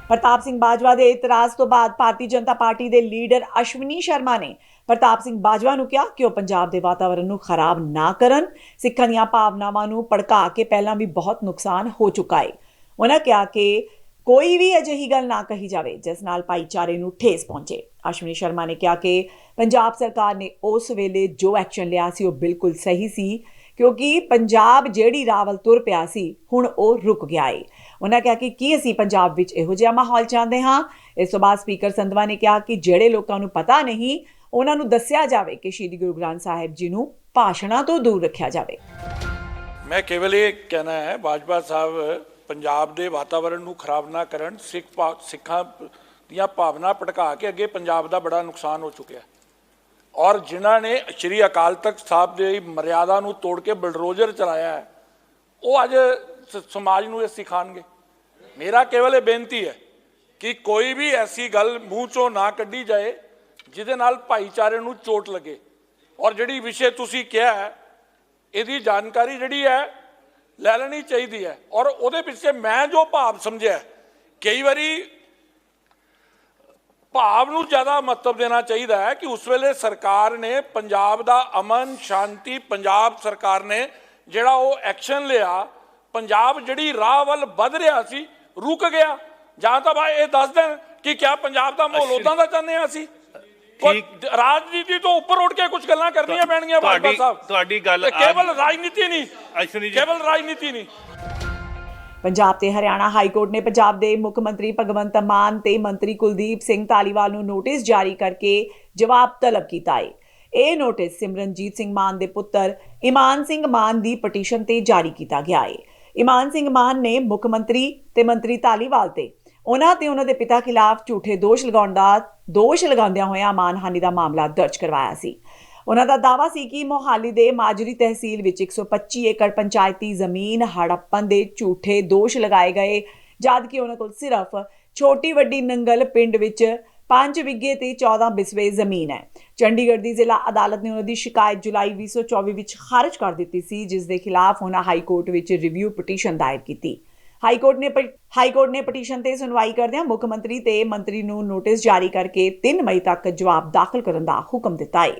ਪ੍ਰਤਾਪ ਸਿੰਘ ਬਾਜਵਾ ਦੇ ਇਤਰਾਜ਼ ਤੋਂ ਬਾਅਦ ਭਾਰਤੀ ਜਨਤਾ ਪਾਰਟੀ ਦੇ ਲੀਡਰ ਅਸ਼ਵਨੀ ਸ਼ਰਮਾ ਨੇ ਪ੍ਰਤਾਪ ਸਿੰਘ ਬਾਜਵਾ ਨੂੰ ਕਿਹਾ ਕਿ ਉਹ ਪੰਜਾਬ ਦੇ ਵਾਤਾਵਰਣ ਨੂੰ ਖਰਾਬ ਨਾ ਕਰਨ, ਸਿੱਖਾਂ ਦੀਆਂ ਭਾਵਨਾਵਾਂ ਨੂੰ ਭੜਕਾ ਕੇ ਪਹਿਲਾਂ ਵੀ ਬਹੁਤ ਨੁਕਸਾਨ ਹੋ ਚੁੱਕਾ ਹੈ ਉਹਨਾਂ ਕਿਹਾ ਕਿ ਕੋਈ ਵੀ ਅਜਿਹੀ ਗੱਲ ਨਾ ਕਹੀ ਜਾਵੇ, ਜਿਸ ਨਾਲ ਭਾਈਚਾਰੇ ਨੂੰ ਠੇਸ ਪਹੁੰਚੇ। ਅਸ਼ਵਨੀ ਸ਼ਰਮਾ ਨੇ ਕਿਹਾ ਕਿ ਪੰਜਾਬ ਸਰਕਾਰ ਨੇ ਉਸ ਵੇਲੇ ਜੋ ਐਕਸ਼ਨ ਲਿਆ ਸੀ, ਉਹ ਬਿਲਕੁਲ ਸਹੀ ਸੀ, ਕਿਉਂਕਿ ਪੰਜਾਬ ਜਿਹੜੀ ਰਾਵਲ ਤੁਰ ਪਿਆ ਸੀ, ਹੁਣ ਉਹ ਰੁਕ ਗਿਆ ਏ। ਉਹਨਾਂ ਕਿਹਾ ਕਿ ਕੀ ਅਸੀਂ ਪੰਜਾਬ ਵਿੱਚ ਇਹੋ ਜਿਹਾ ਮਾਹੌਲ ਚਾਹੁੰਦੇ ਹਾਂ? ਇਸ ਤੋਂ ਬਾਅਦ ਸਪੀਕਰ ਸੰਧਵਾ ਨੇ ਕਿਹਾ ਕਿ ਜਿਹੜੇ ਲੋਕਾਂ ਨੂੰ ਪਤਾ ਨਹੀਂ ਉਹਨਾਂ ਨੂੰ ਦੱਸਿਆ ਜਾਵੇ ਕਿ ਸ਼੍ਰੀ ਗੁਰੂ ਗ੍ਰੰਥ ਸਾਹਿਬ ਜੀ ਨੂੰ ਭਾਸ਼ਣਾਂ ਤੋਂ ਦੂਰ ਰੱਖਿਆ ਜਾਵੇ। ਮੈਂ ਕੇਵਲ ਇਹ ਕਹਿਣਾ ਹੈ, ਬਾਜਵਾ ਸਾਹਿਬ ਪੰਜਾਬ ਦੇ ਵਾਤਾਵਰਣ ਨੂੰ ਖਰਾਬ ਨਾ ਕਰਨ, ਸਿੱਖ ਭਾ- ਸਿੱਖਾਂ ਦੀਆਂ ਭਾਵਨਾ ਭਟਕਾ ਕੇ ਅੱਗੇ ਪੰਜਾਬ ਦਾ ਬੜਾ ਨੁਕਸਾਨ ਹੋ ਚੁੱਕਿਆ ਔਰ ਜਿਨ੍ਹਾਂ ਨੇ ਸ਼੍ਰੀ ਅਕਾਲ ਤਖਤ ਸਾਹਿਬ ਦੀ ਮਰਿਆਦਾ ਨੂੰ ਤੋੜ ਕੇ ਬਲਡੋਜ਼ਰ ਚਲਾਇਆ ਹੈ, ਉਹ ਅੱਜ ਸਮਾਜ ਨੂੰ ਇਹ ਸਿਖਾਣਗੇ ਮੇਰਾ ਕੇਵਲ ਇਹ ਬੇਨਤੀ ਹੈ ਕਿ ਕੋਈ ਵੀ ਐਸੀ ਗੱਲ ਮੂੰਹ ਚੋਂ ਨਾ ਕੱਢੀ ਜਾਏ, ਜਿਹਦੇ ਨਾਲ ਭਾਈਚਾਰੇ ਨੂੰ ਚੋਟ ਲੱਗੇ। ਔਰ ਜਿਹੜੀ ਵਿਸ਼ੇ ਤੁਸੀਂ ਕਿਹਾ ਇਹਦੀ ਜਾਣਕਾਰੀ ਜਿਹੜੀ ਹੈ, ਲੈ ਲੈਣੀ ਚਾਹੀਦੀ ਹੈ। ਔਰ ਉਹਦੇ ਪਿੱਛੇ ਮੈਂ ਜੋ ਭਾਵ ਸਮਝਿਆ, ਕਈ ਵਾਰੀ ਭਾਵ ਨੂੰ ਜ਼ਿਆਦਾ ਮਹੱਤਵ ਦੇਣਾ ਚਾਹੀਦਾ ਹੈ ਕਿ ਉਸ ਵੇਲੇ ਸਰਕਾਰ ਨੇ ਪੰਜਾਬ ਦਾ ਅਮਨ, ਸ਼ਾਂਤੀ ਪੰਜਾਬ ਸਰਕਾਰ ਨੇ ਜਿਹੜਾ ਉਹ ਐਕਸ਼ਨ ਲਿਆ, ਪੰਜਾਬ ਜਿਹੜੀ ਰਾਹ ਵੱਲ ਵੱਧ ਰਿਹਾ ਸੀ ਰੁਕ ਗਿਆ। ਜਾਂ ਤਾਂ ਬਾਈ ਇਹ ਦੱਸ ਦੇਣ ਕਿ ਕਿਆ ਪੰਜਾਬ ਦਾ ਮਾਹੌਲ ਉਦਾਂ ਦਾ ਚਾਹੁੰਦੇ ਆ ਅਸੀਂ? ਰਾਜਨੀਤੀ ਤੋਂ ਉੱਪਰ ਉੱਠ ਕੇ ਕੁਝ ਗੱਲਾਂ ਕਰਨੀਆਂ ਪੈਣਗੀਆਂ ਤੁਹਾਡੀ- ਸਾਹਿਬ। ਤੁਹਾਡੀ ਗੱਲ ਕੇਵਲ ਰਾਜਨੀਤੀ ਨਹੀਂ। ਅਸ਼ਵਨੀ ਜੀ ਕੇਵਲ ਰਾਜਨੀਤੀ ਨਹੀਂ। ਪੰਜਾਬ ਤੇ ਹਰਿਆਣਾ ਹਾਈ ਕੋਰਟ ਨੇ ਪੰਜਾਬ ਦੇ ਮੁੱਖ ਮੰਤਰੀ ਭਗਵੰਤ ਮਾਨ ਤੇ ਮੰਤਰੀ ਕੁਲਦੀਪ ਸਿੰਘ ਧਾਲੀਵਾਲ ਨੂੰ ਨੋਟਿਸ ਜਾਰੀ ਕਰਕੇ ਜਵਾਬ ਤਲਬ ਕੀਤਾ ਹੈ ਇਹ ਨੋਟਿਸ ਸਿਮਰਨਜੀਤ ਸਿੰਘ ਮਾਨ ਦੇ ਪੁੱਤਰ ਇਮਾਨ ਸਿੰਘ ਮਾਨ ਦੀ ਪਟੀਸ਼ਨ ਤੇ ਜਾਰੀ ਕੀਤਾ ਗਿਆ ਹੈ ਇਮਾਨ ਸਿੰਘ ਮਾਨ ਨੇ ਮੁੱਖ ਮੰਤਰੀ ਤੇ ਮੰਤਰੀ ਧਾਲੀਵਾਲ ਤੇ ਉਹਨਾਂ ਤੇ ਉਹਨਾਂ ਦੇ ਪਿਤਾ ਖਿਲਾਫ ਝੂਠੇ ਦੋਸ਼ ਲਗਾਉਣ ਦਾ ਦੋਸ਼ ਲਗਾਉਂਦਿਆਂ ਹੋਇਆਂ ਮਾਨਹਾਨੀ ਦਾ ਮਾਮਲਾ ਦਰਜ ਕਰਵਾਇਆ ਸੀ। ਉਹਨਾਂ ਦਾ ਦਾਵਾ ਸੀ ਕਿ ਮੋਹਾਲੀ ਦੇ ਮਾਜਰੀ ਤਹਿਸੀਲ ਵਿੱਚ 125 ਏਕੜ ਪੰਚਾਇਤੀ ਜ਼ਮੀਨ ਹੜੱਪਣ ਦੇ ਝੂਠੇ ਦੋਸ਼ ਲਗਾਏ ਗਏ, ਜਦ ਕਿ ਉਹਨਾਂ ਕੋਲ ਸਿਰਫ ਛੋਟੀ ਵੱਡੀ ਨੰਗਲ ਪਿੰਡ ਵਿੱਚ 5 ਵਿਗੇ ਤੇ 14 ਬਿਸਵੇ ਜ਼ਮੀਨ ਹੈ। ਚੰਡੀਗੜ੍ਹ ਦੀ ਜ਼ਿਲ੍ਹਾ ਅਦਾਲਤ ਨੇ ਉਹਨਾਂ ਦੀ ਸ਼ਿਕਾਇਤ ਜੁਲਾਈ 2024 ਵਿੱਚ ਖਾਰਜ ਕਰ ਦਿੱਤੀ ਸੀ, ਜਿਸ ਦੇ ਖਿਲਾਫ ਉਹਨਾਂ ਹਾਈ ਕੋਰਟ ਵਿੱਚ ਰਿਵਿਊ ਪਟੀਸ਼ਨ ਦਾਇਰ ਕੀਤੀ। ਹਾਈ ਕੋਰਟ ਨੇ ਹਾਈ ਕੋਰਟ ਨੇ ਪਟੀਸ਼ਨ ਤੇ ਸੁਣਵਾਈ ਕਰਦਿਆਂ ਮੁੱਖ ਮੰਤਰੀ ਤੇ ਮੰਤਰੀ ਨੂੰ ਨੋਟਿਸ ਜਾਰੀ ਕਰਕੇ 3 ਮਈ ਤੱਕ ਜਵਾਬ ਦਾਖਲ ਕਰਨ ਦਾ ਹੁਕਮ ਦਿੱਤਾ ਹੈ।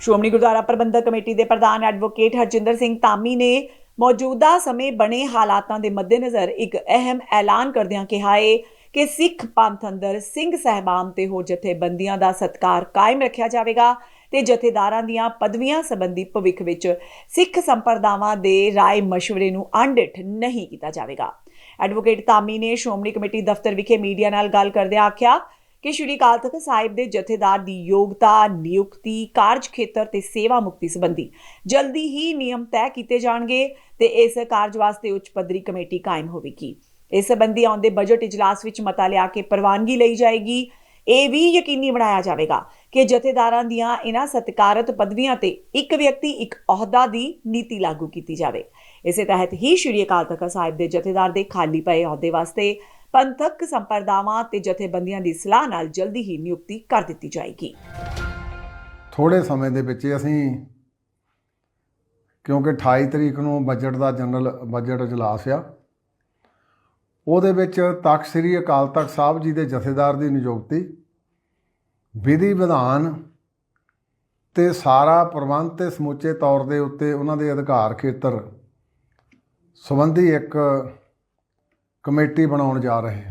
ਸ਼੍ਰੋਮਣੀ ਗੁਰਦੁਆਰਾ ਪ੍ਰਬੰਧਕ ਕਮੇਟੀ ਦੇ ਪ੍ਰਧਾਨ ਐਡਵੋਕੇਟ ਹਰਜਿੰਦਰ ਸਿੰਘ ਧਾਮੀ ਨੇ ਮੌਜੂਦਾ ਸਮੇਂ ਬਣੇ ਹਾਲਾਤਾਂ ਦੇ ਮੱਦੇਨਜ਼ਰ ਇੱਕ ਅਹਿਮ ਐਲਾਨ ਕਰਦਿਆਂ ਕਿਹਾ ਹੈ ਕਿ ਸਿੱਖ ਪੰਥ ਅੰਦਰ ਸਿੰਘ ਸਹਿਬਾਨ ਤੇ ਹੋਰ ਜਥੇਬੰਦੀਆਂ ਦਾ ਸਤਕਾਰ ਕਾਇਮ ਰੱਖਿਆ ਜਾਵੇਗਾ ਤੇ ਜਥੇਦਾਰਾਂ ਦੀਆਂ ਪਦਵੀਆਂ ਸੰਬੰਧੀ ਭਵਿੱਖ ਵਿੱਚ ਸਿੱਖ ਸੰਪਰਦਾਵਾਂ ਦੇ ਰਾਏ ਮਸ਼ਵਰੇ ਨੂੰ ਅਣਡਿੱਠ ਨਹੀਂ ਕੀਤਾ ਜਾਵੇਗਾ। ਐਡਵੋਕੇਟ ਧਾਮੀ ਨੇ ਸ਼੍ਰੋਮਣੀ ਕਮੇਟੀ ਦਫ਼ਤਰ ਵਿਖੇ ਮੀਡੀਆ ਨਾਲ ਗੱਲ ਕਰਦਿਆਂ ਆਖਿਆ ਕਿ ਸ਼੍ਰੀ ਅਕਾਲ ਤਖਤ ਸਾਹਿਬ ਦੇ ਜਥੇਦਾਰ ਦੀ ਯੋਗਤਾ, ਨਿਯੁਕਤੀ, ਕਾਰਜ ਖੇਤਰ ਤੇ ਸੇਵਾ ਮੁਕਤੀ ਸੰਬੰਧੀ ਜਲਦੀ ਹੀ ਨਿਯਮ ਤੈਅ ਕੀਤੇ ਜਾਣਗੇ ਤੇ ਇਸ ਕਾਰਜ ਵਾਸਤੇ ਉੱਚ ਪੱਧਰੀ ਕਮੇਟੀ ਕਾਇਮ ਹੋਵੇਗੀ। ਇਸ ਸੰਬੰਧੀ ਆਉਂਦੇ ਬਜਟ ਇਜਲਾਸ ਵਿੱਚ ਮਤਾ ਲਿਆ ਕੇ ਪ੍ਰਵਾਨਗੀ ਲਈ ਜਾਏਗੀ। ਇਹ ਵੀ ਯਕੀਨੀ ਬਣਾਇਆ ਜਾਵੇਗਾ ਕਿ ਜਥੇਦਾਰਾਂ ਦੀਆਂ ਇਹਨਾਂ ਸਤਿਕਾਰਤ ਪਦਵੀਆਂ ਤੇ ਇੱਕ ਵਿਅਕਤੀ ਇੱਕ ਅਹੁਦਾ ਦੀ ਨੀਤੀ ਲਾਗੂ ਕੀਤੀ ਜਾਵੇ। ਇਸੇ ਤਹਿਤ ਹੀ ਸ਼੍ਰੀ ਅਕਾਲ ਤਖਤ ਸਾਹਿਬ ਦੇ ਜਥੇਦਾਰ ਦੇ ਖਾਲੀ ਪਏ ਅਹੁਦੇ ਵਾਸਤੇ ਪੰਥਕ ਸੰਪਰਦਾਵਾਂ ਤੇ ਜਥੇਬੰਦੀਆਂ ਦੀ ਸਲਾਹ ਨਾਲ ਜਲਦੀ ਹੀ ਨਿਯੁਕਤੀ ਕਰ ਦਿੱਤੀ ਜਾਏਗੀ। ਥੋੜੇ ਸਮੇਂ ਦੇ ਵਿੱਚ ਅਸੀਂ ਕਿਉਂਕਿ 28 ਤਰੀਕ ਨੂੰ ਬਜਟ ਦਾ ਜਨਰਲ ਬਜਟ ਇਜਲਾਸ ਆ ਉਹਦੇ ਵਿੱਚ ਤਖਤ ਸ੍ਰੀ ਅਕਾਲ ਤਖਤ ਸਾਹਿਬ ਜੀ ਦੇ ਜਥੇਦਾਰ ਦੀ ਨਿਯੁਕਤੀ, ਵਿਧੀ ਵਿਧਾਨ ਤੇ ਸਾਰਾ ਪ੍ਰਬੰਧ ਤੇ ਸਮੁੱਚੇ ਤੌਰ ਦੇ ਉੱਤੇ ਉਹਨਾਂ ਦੇ ਅਧਿਕਾਰ ਖੇਤਰ ਸੰਬੰਧੀ ਇੱਕ ਕਮੇਟੀ ਬਣਾਉਣ ਜਾ ਰਹੇ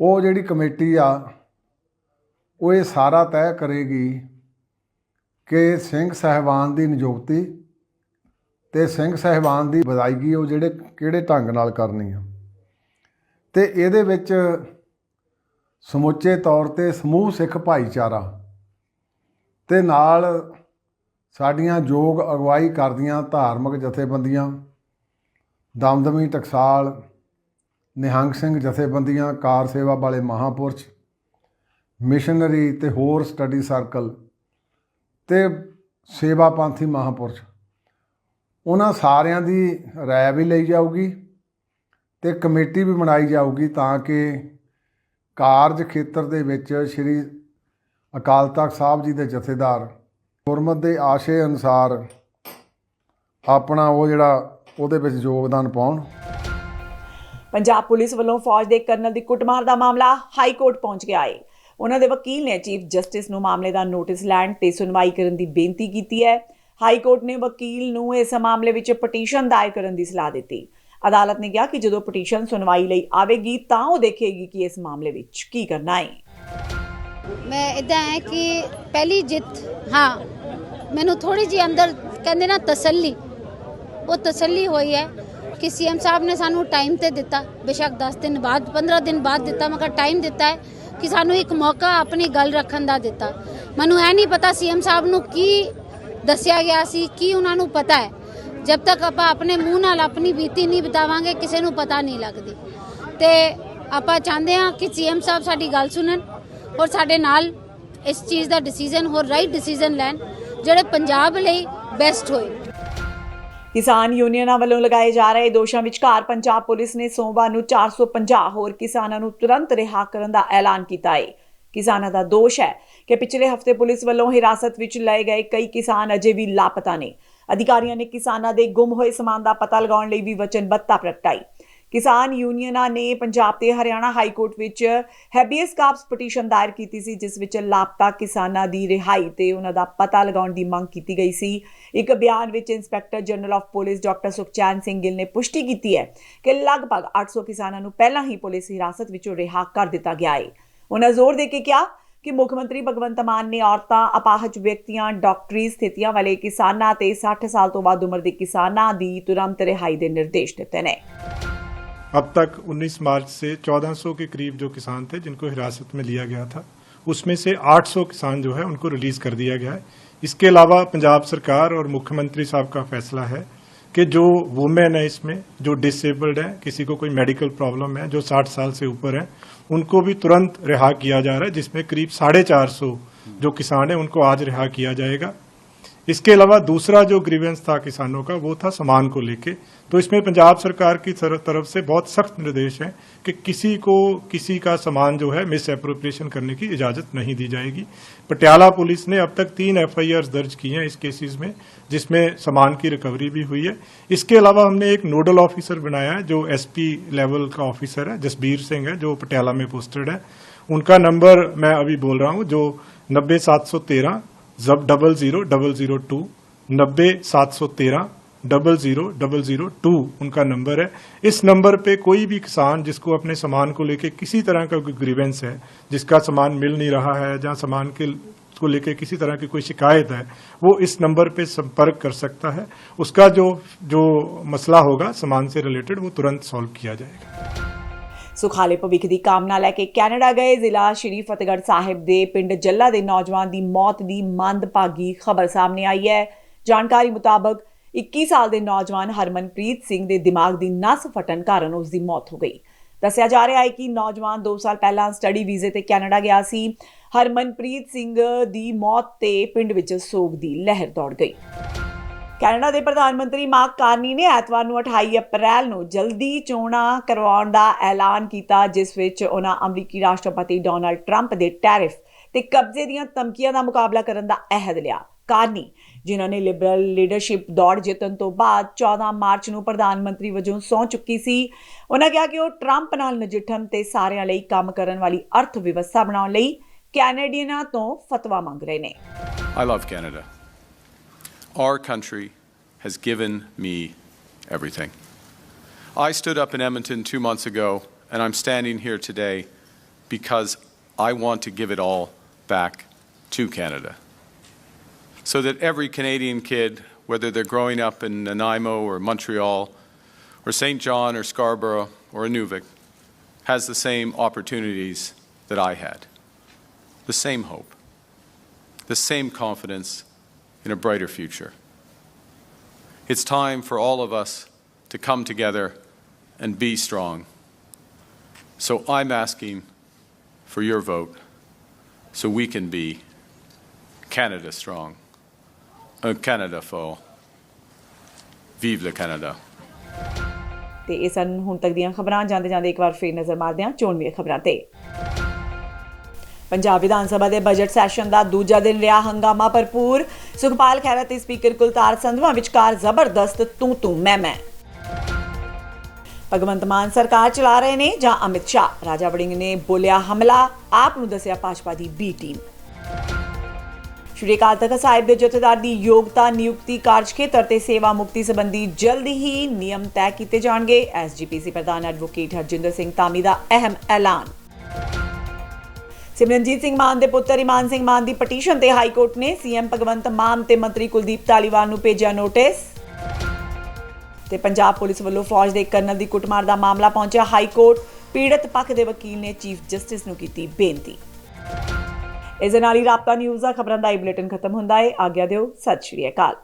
ਉਹ ਜਿਹੜੀ ਕਮੇਟੀ ਆ, ਉਹ ਇਹ ਸਾਰਾ ਤੈਅ ਕਰੇਗੀ ਕਿ ਸਿੰਘ ਸਹਿਬਾਨ ਦੀ ਨਿਯੁਕਤੀ ਤੇ ਸਿੰਘ ਸਹਿਬਾਨ ਦੀ ਵਿਦਾਇਗੀ ਉਹ ਜਿਹੜੇ ਕਿਹੜੇ ਢੰਗ ਨਾਲ ਕਰਨੀ ਆ। ਤੇ ਇਹਦੇ ਵਿੱਚ ਸਮੁੱਚੇ ਤੌਰ ਤੇ ਸਮੂਹ ਸਿੱਖ ਭਾਈਚਾਰਾ ਤੇ ਨਾਲ ਸਾਡੀਆਂ ਯੋਗ ਅਗਵਾਈ ਕਰਦੀਆਂ ਧਾਰਮਿਕ ਜਥੇਬੰਦੀਆਂ, ਦਮਦਮੀ ਟਕਸਾਲ, ਨਿਹੰਗ ਸਿੰਘ ਜਥੇਬੰਦੀਆਂ, ਕਾਰ ਸੇਵਾ ਵਾਲੇ ਮਹਾਪੁਰਸ਼, ਮਿਸ਼ਨਰੀ ਤੇ ਹੋਰ ਸਟੱਡੀ ਸਰਕਲ ਤੇ ਸੇਵਾ ਪੰਥੀ ਮਹਾਪੁਰਸ਼। ਉਹਨਾਂ ਸਾਰਿਆਂ ਦੀ ਰਾਏ ਵੀ ਲਈ ਜਾਊਗੀ ਤੇ ਕਮੇਟੀ ਵੀ ਬਣਾਈ ਜਾਊਗੀ ਤਾਂ ਕਿ ਕਾਰਜ ਖੇਤਰ ਦੇ ਵਿੱਚ ਸ੍ਰੀ ਅਕਾਲ ਤਖਤ ਸਾਹਿਬ ਜੀ ਦੇ ਜਥੇਦਾਰ ਗੁਰਮਤ ਦੇ ਆਸ਼ੇ ਅਨੁਸਾਰ ਆਪਣਾ ਉਹ ਜਿਹੜਾ ਉਹਦੇ ਵਿੱਚ ਯੋਗਦਾਨ ਪਾਉਣ। ਪੰਜਾਬ ਪੁਲਿਸ ਵੱਲੋਂ ਫੌਜ ਦੇ ਕਰਨਲ ਦੀ ਕੁੱਟਮਾਰ ਦਾ ਮਾਮਲਾ ਹਾਈ ਕੋਰਟ ਪਹੁੰਚ ਗਿਆ ਹੈ ਉਹਨਾਂ ਦੇ ਵਕੀਲ ਨੇ ਚੀਫ ਜਸਟਿਸ ਨੂੰ ਮਾਮਲੇ ਦਾ ਨੋਟਿਸ ਲੈਣ ਤੇ ਸੁਣਵਾਈ ਕਰਨ ਦੀ ਬੇਨਤੀ ਕੀਤੀ ਹੈ। ਹਾਈ ਕੋਰਟ ਨੇ ਵਕੀਲ ਨੂੰ ਇਸ ਮਾਮਲੇ ਵਿੱਚ ਪਟੀਸ਼ਨ ਦਾਇਰ ਕਰਨ ਦੀ ਸਲਾਹ ਦਿੱਤੀ। ਅਦਾਲਤ ਨੇ ਕਿਹਾ ਕਿ ਜਦੋਂ ਪਟੀਸ਼ਨ ਸੁਣਵਾਈ ਲਈ ਆਵੇਗੀ ਤਾਂ ਉਹ ਦੇਖੇਗੀ ਕਿ ਇਸ ਮਾਮਲੇ ਵਿੱਚ ਕੀ ਕਰਨਾ ਹੈ। ਮੈਂ ਇਦਾਂ ਹੈ ਕਿ ਪਹਿਲੀ ਜਿੱਤ, ਹਾਂ, ਮੈਨੂੰ ਥੋੜੀ ਜੀ ਅੰਦਰ ਕਹਿੰਦੇ ਨਾ ਤਸੱਲੀ, ਉਹ ਤਸੱਲੀ ਹੋਈ ਹੈ ਕਿ ਸੀਐਮ ਸਾਹਿਬ ਨੇ ਸਾਨੂੰ ਟਾਈਮ ਤੇ ਦਿੱਤਾ, ਬੇਸ਼ੱਕ 10 ਦਿਨ ਬਾਅਦ 15 ਦਿਨ ਬਾਅਦ ਦਿੱਤਾ, ਮਗਰ ਟਾਈਮ ਦਿੱਤਾ ਹੈ ਕਿ ਸਾਨੂੰ ਇੱਕ ਮੌਕਾ ਆਪਣੀ ਗੱਲ ਰੱਖਣ ਦਾ ਦਿੱਤਾ। ਮੈਨੂੰ ਇਹ ਨਹੀਂ ਪਤਾ ਸੀਐਮ ਸਾਹਿਬ ਨੂੰ ਕੀ ਦੱਸਿਆ ਗਿਆ ਸੀ ਕੀ ਉਹਨਾਂ ਨੂੰ ਪਤਾ ਹੈ। ਜਦ ਤੱਕ ਆਪਾਂ ਆਪਣੇ ਮੂੰਹ ਨਾਲ ਆਪਣੀ ਬੀਤੀ ਨਹੀਂ ਬਤਾਵਾਂਗੇ, ਕਿਸੇ ਨੂੰ ਪਤਾ ਨਹੀਂ ਲੱਗਦੀ। ਤੇ ਆਪਾਂ ਚਾਹੁੰਦੇ ਹਾਂ ਕਿ ਸੀਐਮ ਸਾਹਿਬ ਸਾਡੀ ਗੱਲ ਸੁਣਨ ਔਰ ਸਾਡੇ ਨਾਲ ਇਸ ਚੀਜ਼ ਦਾ ਡਿਸੀਜਨ ਹੋਰ ਰਾਈਟ ਡਿਸੀਜਨ ਲੈਣ, ਜਿਹੜੇ ਪੰਜਾਬ ਲਈ ਬੈਸਟ ਹੋਏ। ਕਿਸਾਨ ਯੂਨੀਅਨਾਂ ਵੱਲੋਂ ਲਗਾਏ ਜਾ ਰਹੇ ਦੋਸ਼ਾਂ ਵਿਚਕਾਰ ਪੰਜਾਬ ਪੁਲਿਸ ਨੇ ਸੋਮਵਾਰ ਨੂੰ 450 ਹੋਰ ਕਿਸਾਨਾਂ ਨੂੰ ਤੁਰੰਤ ਰਿਹਾ ਕਰਨ ਦਾ ਐਲਾਨ ਕੀਤਾ ਹੈ। ਕਿਸਾਨਾਂ ਦਾ ਦੋਸ਼ ਹੈ ਕਿ ਪਿਛਲੇ ਹਫ਼ਤੇ ਪੁਲਿਸ ਵੱਲੋਂ ਹਿਰਾਸਤ ਵਿੱਚ ਲਏ ਗਏ ਕਈ ਕਿਸਾਨ ਅਜੇ ਵੀ ਲਾਪਤਾ ਨੇ। ਅਧਿਕਾਰੀਆਂ ਨੇ ਕਿਸਾਨਾਂ ਦੇ ਗੁੰਮ ਹੋਏ ਸਮਾਨ ਦਾ ਪਤਾ ਲਗਾਉਣ ਲਈ ਵੀ ਵਚਨਬੱਧਤਾ ਪ੍ਰਗਟਾਈ। ਕਿਸਾਨ ਯੂਨੀਅਨਾਂ ਨੇ ਪੰਜਾਬ ਤੇ ਹਰਿਆਣਾ ਹਾਈ ਕੋਰਟ ਵਿੱਚ ਹੈਬੀਅਸ ਕਾਰਪਸ ਪਟੀਸ਼ਨ ਦਾਇਰ ਕੀਤੀ ਸੀ, ਜਿਸ ਵਿੱਚ ਲਾਪਤਾ ਕਿਸਾਨਾਂ ਦੀ ਰਿਹਾਈ ਤੇ ਉਹਨਾਂ ਦਾ ਪਤਾ ਲਗਾਉਣ ਦੀ ਮੰਗ ਕੀਤੀ ਗਈ ਸੀ। ਇੱਕ ਬਿਆਨ ਵਿੱਚ inspector general of police doctor Sukhchain Singh Gill ਨੇ ਪੁਸ਼ਟੀ ਕੀਤੀ ਹੈ ਕਿ ਲਗਭਗ 800 ਕਿਸਾਨਾਂ ਨੂੰ ਪਹਿਲਾਂ ਹੀ ਪੁਲਿਸ ਹਿਰਾਸਤ ਵਿੱਚੋਂ ਰਿਹਾ ਕਰ ਦਿੱਤਾ ਗਿਆ ਹੈ ਉਹਨਾਂ ਜ਼ੋਰ ਦੇ ਕੇ ਕਿਹਾ ਕਿ ਮੁੱਖ ਮੰਤਰੀ ਭਗਵੰਤ ਮਾਨ ਨੇ ਔਰਤਾਂ ਅਪਾਹਜ ਵਿਅਕਤੀਆਂ ਡਾਕਟਰੀ ਸਥਿਤੀਆਂ ਵਾਲੇ ਕਿਸਾਨਾਂ ਤੇ 60 ਸਾਲ ਤੋਂ ਵੱਧ ਉਮਰ ਦੇ ਕਿਸਾਨਾਂ ਦੀ ਤੁਰੰਤ ਰਿਹਾਈ ਦੇ ਨਿਰਦੇਸ਼ ਦਿੱਤੇ ਨੇ अब तक 19 मार्च से 1400 के करीब जो किसान थे जिनको हिरासत में लिया गया था उसमें से 800 किसान जो है उनको रिलीज कर दिया गया है इसके अलावा पंजाब सरकार और मुख्यमंत्री साहब का फैसला है कि जो वुमेन है इसमें, जो डिसेबल्ड है, किसी को कोई मेडिकल प्रॉब्लम है, जो 60 साल से ऊपर है, उनको भी तुरंत रिहा किया जा रहा है, जिसमें करीब साढ़े चार सौ जो किसान है, उनको आज रिहा किया जाएगा। इसके अलावा दूसरा जो ग्रीवेंस था किसानों का, वो था सामान को लेके। तो इसमें पंजाब सरकार की तरफ़ से बहुत सख्त निर्देश है कि किसी को, किसी का सामान जो है मिस एप्रोप्रिएशन करने की इजाज़त नहीं दी जाएगी। पटियाला पुलिस ने अब तक तीन एफआईआर दर्ज की हैं इस केसेस में, जिसमें सामान की रिकवरी भी हुई है। इसके अलावा हमने एक नोडल ऑफिसर बनाया है, जो एसपी लेवल का ऑफिसर है, जसबीर सिंह है, जो पटियाला में पोस्टेड है। उनका नंबर मैं अभी बोल रहा हूँ, जो नब्बे सात सौ तेरह जब double zero double zero two नब्बे, सात सौ तेरह double zero double zero two उनका नंबर है। इस नंबर पे कोई भी किसान जिसको अपने सामान को लेके किसी तरह का कोई ग्रीवेंस है, जिसका सामान मिल नहीं रहा है, जहाँ सामान के को लेके किसी तरह की कोई शिकायत है, वो इस नंबर पे संपर्क कर सकता है। उसका जो जो मसला होगा सामान से रिलेटेड वो तुरंत सॉल्व किया जाएगा। ਸੁਖਾਲੇ ਭਵਿੱਖ ਦੀ ਕਾਮਨਾ ਲੈ ਕੇ ਕੈਨੇਡਾ ਗਏ। ਜ਼ਿਲ੍ਹਾ ਸ਼੍ਰੀ ਫਤਿਹਗੜ੍ਹ ਸਾਹਿਬ ਦੇ ਪਿੰਡ ਜੱਲਾ ਦੇ ਨੌਜਵਾਨ ਦੀ ਮੌਤ ਦੀ ਮੰਦਭਾਗੀ ਖਬਰ ਸਾਹਮਣੇ ਆਈ ਹੈ। ਜਾਣਕਾਰੀ ਮੁਤਾਬਕ 21 ਸਾਲ ਦੇ ਨੌਜਵਾਨ ਹਰਮਨਪ੍ਰੀਤ ਸਿੰਘ ਦੇ ਦਿਮਾਗ ਦੀ ਨਸ ਫਟਣ ਕਾਰਨ ਉਸ ਦੀ ਮੌਤ ਹੋ ਗਈ। ਦੱਸਿਆ ਜਾ ਰਿਹਾ ਹੈ ਕਿ ਨੌਜਵਾਨ 2 ਸਾਲ ਪਹਿਲਾਂ ਸਟੱਡੀ ਵੀਜ਼ੇ ਤੇ ਕੈਨੇਡਾ ਗਿਆ ਸੀ। ਹਰਮਨਪ੍ਰੀਤ ਸਿੰਘ ਦੀ ਮੌਤ ਤੇ ਪਿੰਡ ਵਿੱਚ ਸੋਗ ਦੀ ਲਹਿਰ ਦੌੜ ਗਈ। ਕੈਨੇਡਾ ਦੇ ਪ੍ਰਧਾਨ ਮੰਤਰੀ ਮਾਰਕ ਕਾਰਨੀ ਨੇ ਐਤਵਾਰ ਨੂੰ 28 ਅਪ੍ਰੈਲ ਨੂੰ ਜਲਦੀ ਚੋਣਾਂ ਕਰਵਾਉਣ ਦਾ ਐਲਾਨ ਕੀਤਾ, ਜਿਸ ਵਿੱਚ ਉਹਨਾਂ ਅਮਰੀਕੀ ਰਾਸ਼ਟਰਪਤੀ ਡੋਨਲਡ ਟਰੰਪ ਦੇ ਟੈਰਿਫ ਤੇ ਕਬਜ਼ੇ ਦੀਆਂ ਧਮਕੀਆਂ ਦਾ ਮੁਕਾਬਲਾ ਕਰਨ ਦਾ ਅਹਿਦ ਲਿਆ ਕਾਰਨੀ, ਜਿਨ੍ਹਾਂ ਨੇ ਲਿਬਰਲ ਲੀਡਰਸ਼ਿਪ ਦੌੜ ਜਿੱਤਣ ਤੋਂ ਬਾਅਦ 14 ਮਾਰਚ ਨੂੰ ਪ੍ਰਧਾਨ ਮੰਤਰੀ ਵਜੋਂ ਸਹੁੰ ਚੁੱਕੀ ਸੀ, ਉਹਨਾਂ ਕਿਹਾ ਕਿ ਉਹ ਟਰੰਪ ਨਾਲ ਨਜਿੱਠਣ ਤੇ ਸਾਰਿਆਂ ਲਈ ਕੰਮ ਕਰਨ ਵਾਲੀ ਅਰਥ ਵਿਵਸਥਾ ਬਣਾਉਣ ਲਈ ਕੈਨੇਡੀਅਨਾਂ ਤੋਂ ਫਤਵਾ ਮੰਗ ਰਹੇ ਨੇ I love Canada. Our country has given me everything. I stood up in Edmonton two months ago, and I'm standing here today because I want to give it all back to Canada. So that every Canadian kid, whether they're growing up in Nanaimo or Montreal or St. John or Scarborough or Inuvik, has the same opportunities that I had, the same hope, the same confidence in a brighter future. It's time for all of us to come together and be strong. So I'm asking for your vote so we can be Canada strong, uh, Canada full. Vive le Canada. ਤੇ ਇਹ ਸਨ ਹੁਣ ਤੱਕ ਦੀਆਂ ਖਬਰਾਂ ਜਾਂਦੇ ਜਾਂਦੇ ਇੱਕ ਵਾਰ ਫੇਰ ਨਜ਼ਰ ਮਾਰਦੇ ਹਾਂ ਚੋਣਵੀਂ ਖਬਰਾਂ ਤੇ ਪੰਜਾਬ ਵਿਧਾਨ ਸਭਾ ਦੇ ਬਜਟ ਸੈਸ਼ਨ ਦਾ ਦੂਜਾ ਦਿਨ ਰਿਹਾ ਹੰਗਾਮਾ ਭਰਪੂਰ। ਸੁਖਪਾਲ ਖਹਿਰਾ ਤੇ ਸਪੀਕਰ ਕੁਲਤਾਰ ਸੰਧਵਾ ਵਿਚਕਾਰ ਜ਼ਬਰਦਸਤ ਤੂੰ ਤੂੰ, ਮੈਂ ਮੈਂ। ਭਗਵੰਤ ਮਾਨ ਸਰਕਾਰ ਚਲਾ ਰਹੇ ਨੇ ਜਾਂ ਅਮਿਤ ਸ਼ਾਹ? ਰਾਜਾ ਵੜਿੰਗ ਨੇ ਬੋਲਿਆ ਹਮਲਾ, ਆਪ ਨੂੰ ਦੱਸਿਆ ਭਾਜਪਾ ਦੀ ਬੀ ਟੀਮ ਸ਼੍ਰੀ ਅਕਾਲ ਤਖਤ ਸਾਹਿਬ ਦੇ ਜਥੇਦਾਰ ਦੀ ਯੋਗਤਾ, ਨਿਯੁਕਤੀ, ਕਾਰਜ ਖੇਤਰ ਤੇ ਸੇਵਾ ਮੁਕਤੀ ਸੰਬੰਧੀ ਜਲਦੀ ਹੀ ਨਿਯਮ ਤੈਅ ਕੀਤੇ ਜਾਣਗੇ। ਐਸਜੀਪੀਸੀ ਪ੍ਰਧਾਨ ਐਡਵੋਕੇਟ ਹਰਜਿੰਦਰ ਸਿੰਘ ਤਾਮੀ ਦਾ ਅਹਿਮ ਐਲਾਨ। ਸਿਮਰਨਜੀਤ ਸਿੰਘ ਮਾਨ ਦੇ ਪੁੱਤਰ ਇਮਾਨ ਸਿੰਘ ਮਾਨ ਦੀ ਪਟੀਸ਼ਨ ਤੇ ਹਾਈ ਕੋਰਟ ਨੇ ਸੀਐਮ ਭਗਵੰਤ ਮਾਨ ਤੇ ਮੰਤਰੀ ਕੁਲਦੀਪ ਧਾਲੀਵਾਲ ਨੂੰ ਭੇਜਿਆ ਨੋਟਿਸ। ਤੇ ਪੰਜਾਬ ਪੁਲਿਸ ਵੱਲੋਂ ਫੌਜ ਦੇ ਕਰਨਲ ਦੀ ਕੁੱਟਮਾਰ ਦਾ ਮਾਮਲਾ ਪਹੁੰਚਿਆ ਹਾਈ ਕੋਰਟ। ਪੀੜਤ ਪੱਖ ਦੇ ਵਕੀਲ ਨੇ ਚੀਫ ਜਸਟਿਸ ਨੂੰ ਕੀਤੀ ਬੇਨਤੀ। ਇਸ ਦੇ ਨਾਲ ਹੀ ਰਾਬਤਾ ਨਿਊਜ਼ ਦਾ ਖਬਰਾਂ ਦਾ ਇਹ ਬੁਲੇਟਿਨ ਖਤਮ ਹੁੰਦਾ ਹੈ। ਆਗਿਆ ਦਿਓ, ਸਤਿ ਸ਼੍ਰੀ ਅਕਾਲ।